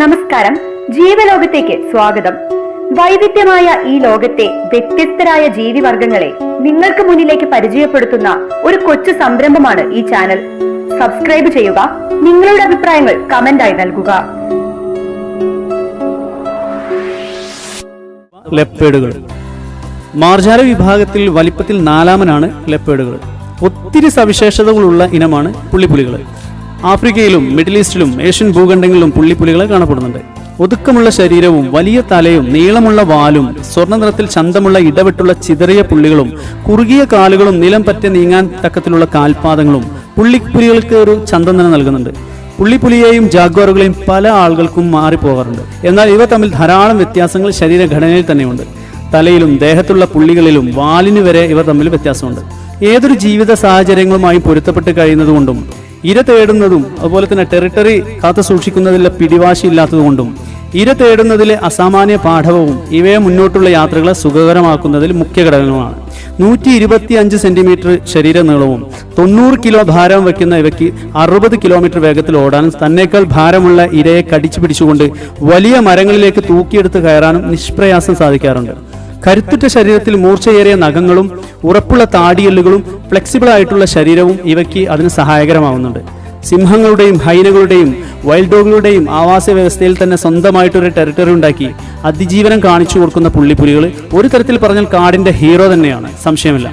നമസ്കാരം. ജീവലോകത്തേക്ക് സ്വാഗതം. വൈവിധ്യമായ ഈ ലോകത്തെ വ്യത്യസ്തരായ ജീവിവർഗങ്ങളെ നിങ്ങൾക്ക് മുന്നിലേക്ക് പരിചയപ്പെടുത്തുന്ന ഒരു കൊച്ചു സംരംഭമാണ് ഈ ചാനൽ. സബ്സ്ക്രൈബ് ചെയ്യുക നിങ്ങളുടെ അഭിപ്രായങ്ങൾ കമന്റായി നൽകുക. ലെപ്പേഡുകൾ. മാർജാര വിഭാഗത്തിൽ വലിപ്പത്തിൽ നാലാമനാണ് ലെപ്പേഡുകൾ. ഒത്തിരി സവിശേഷതകളുള്ള ഇനമാണ് പുള്ളിപ്പുലികൾ. ആഫ്രിക്കയിലും മിഡിൽ ഈസ്റ്റിലും ഏഷ്യൻ ഭൂഖണ്ഡങ്ങളിലും പുള്ളിപ്പുലികളെ കാണപ്പെടുന്നുണ്ട്. ഒതുക്കമുള്ള ശരീരവും വലിയ തലയും നീളമുള്ള വാലും സ്വർണ നിറത്തിൽ ചന്തമുള്ള ഇടവിട്ടുള്ള ചിതറിയ പുള്ളികളും കുറുകിയ കാലുകളും നിലം പറ്റി നീങ്ങാൻ തക്കത്തിലുള്ള കാൽപാദങ്ങളും പുള്ളിപ്പുലികൾക്ക് ഒരു ചന്തം തന്നെ നൽകുന്നുണ്ട്. പുള്ളിപ്പുലിയെയും ജാഗ്വാറുകളെയും പല ആളുകൾക്കും മാറിപ്പോകാറുണ്ട്. എന്നാൽ ഇവ തമ്മിൽ ധാരാളം വ്യത്യാസങ്ങൾ ശരീരഘടനയിൽ തന്നെയുണ്ട്. തലയിലും ദേഹത്തുള്ള പുള്ളികളിലും വാലിനു വരെ ഇവ തമ്മിൽ വ്യത്യാസമുണ്ട്. ഏതൊരു ജീവിത സാഹചര്യങ്ങളുമായി പൊരുത്തപ്പെട്ട് കഴിയുന്നതുകൊണ്ടും ഇര തേടുന്നതും അതുപോലെ തന്നെ ടെറിട്ടറി കാത്തു സൂക്ഷിക്കുന്നതിലെ പിടിവാശി ഇല്ലാത്തതുകൊണ്ടും ഇര തേടുന്നതിലെ അസാമാന്യ പാഠവും ഇവയെ മുന്നോട്ടുള്ള യാത്രകളെ സുഖകരമാക്കുന്നതിൽ മുഖ്യ ഘടകങ്ങളാണ്. നൂറ്റി ഇരുപത്തി അഞ്ച് സെന്റിമീറ്റർ ശരീര നീളവും തൊണ്ണൂറ് കിലോ ഭാരം വയ്ക്കുന്ന ഇവയ്ക്ക് അറുപത് കിലോമീറ്റർ വേഗത്തിൽ ഓടാനും തന്നേക്കാൾ ഭാരമുള്ള ഇരയെ കടിച്ചു പിടിച്ചുകൊണ്ട് വലിയ മരങ്ങളിലേക്ക് തൂക്കിയെടുത്ത് കയറാനും നിഷ്പ്രയാസം സാധിക്കാറുണ്ട്. കരുത്തുറ്റ ശരീരത്തിൽ മൂർച്ചയേറിയ നഖങ്ങളും ഉറപ്പുള്ള താടിയെല്ലുകളും ഫ്ലെക്സിബിൾ ആയിട്ടുള്ള ശരീരവും ഇവയ്ക്ക് അതിന് സഹായകരമാവുന്നുണ്ട്. സിംഹങ്ങളുടെയും ഹൈനകളുടെയും വൈൽഡ് ഡോഗുകളുടെയും ആവാസ വ്യവസ്ഥയിൽ തന്നെ സ്വന്തമായിട്ടൊരു ടെറിട്ടറി ഉണ്ടാക്കി അതിജീവനം കാണിച്ചു കൊടുക്കുന്ന പുള്ളിപ്പുലികൾ ഒരു തരത്തിൽ പറഞ്ഞാൽ കാടിന്റെ ഹീറോ തന്നെയാണ്. സംശയമില്ല.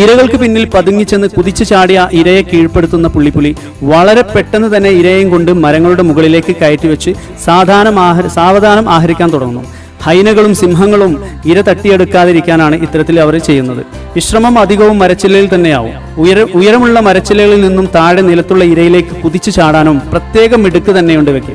ഇരകൾക്ക് പിന്നിൽ പതുങ്ങിച്ചെന്ന് കുതിച്ചു ചാടിയ ഇരയെ കീഴ്പ്പെടുത്തുന്ന പുള്ളിപ്പുലി വളരെ പെട്ടെന്ന് തന്നെ ഇരയും കൊണ്ട് മരങ്ങളുടെ മുകളിലേക്ക് കയറ്റി വെച്ച് സാധാരണ ആഹാര സാവധാനം ആഹരിക്കാൻ തുടങ്ങുന്നു. ഹൈനകളും സിംഹങ്ങളും ഇര തട്ടിയെടുക്കാതിരിക്കാനാണ് ഇത്തരത്തിൽ അവർ ചെയ്യുന്നത്. വിശ്രമം അധികവും മരച്ചില്ലയിൽ തന്നെയാവും. ഉയര ഉയരമുള്ള മരച്ചില്ലകളിൽ നിന്നും താഴെ നിലത്തുള്ള ഇരയിലേക്ക് കുതിച്ചു ചാടാനും പ്രത്യേക മിടുക്ക് തന്നെയുണ്ട് ഇവയ്ക്ക്.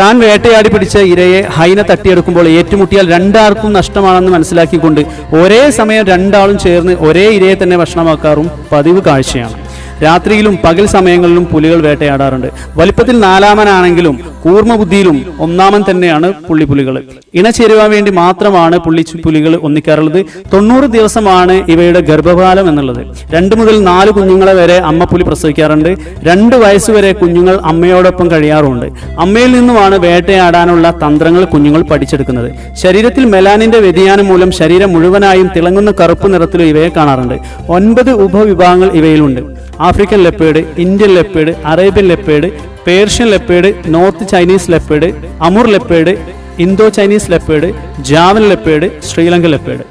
താൻ വേട്ടയാടി പിടിച്ച ഇരയെ ഹൈന തട്ടിയെടുക്കുമ്പോൾ ഏറ്റുമുട്ടിയാൽ രണ്ടാർക്കും നഷ്ടമാണെന്ന് മനസ്സിലാക്കിക്കൊണ്ട് ഒരേ സമയം രണ്ടാളും ചേർന്ന് ഒരേ ഇരയെ തന്നെ ഭക്ഷണമാക്കാറും പതിവ് കാഴ്ചയാണ്. രാത്രിയിലും പകൽ സമയങ്ങളിലും പുലികൾ വേട്ടയാടാറുണ്ട്. വലിപ്പത്തിൽ നാലാമനാണെങ്കിലും കൂർമ്മ ബുദ്ധിയിലും ഒന്നാമൻ തന്നെയാണ് പുള്ളിപ്പുലികൾ. ഇണചേരുവാൻ വേണ്ടി മാത്രമാണ് പുള്ളി പുലികൾ ഒന്നിക്കാറുള്ളത്. തൊണ്ണൂറ് ദിവസമാണ് ഇവയുടെ ഗർഭകാലം എന്നുള്ളത്. രണ്ട് മുതൽ നാല് കുഞ്ഞുങ്ങളെ വരെ അമ്മ പുലി പ്രസവിക്കാറുണ്ട്. രണ്ട് വയസ്സുവരെ കുഞ്ഞുങ്ങൾ അമ്മയോടൊപ്പം കഴിയാറുണ്ട് അമ്മയിൽ നിന്നുമാണ് വേട്ടയാടാനുള്ള തന്ത്രങ്ങൾ കുഞ്ഞുങ്ങൾ പഠിച്ചെടുക്കുന്നത്. ശരീരത്തിൽ മെലാനിന്റെ വ്യതിയാനം മൂലം ശരീരം മുഴുവനായും തിളങ്ങുന്ന കറുപ്പ് നിറത്തിലും ഇവയെ കാണാറുണ്ട്. ഒൻപത് ഉപവിഭാഗങ്ങൾ ഇവയിലുണ്ട്. African leopard Indian leopard Arabian leopard Persian leopard north Chinese leopard Amur leopard Indo Chinese leopard Javan leopard Sri Lankan leopard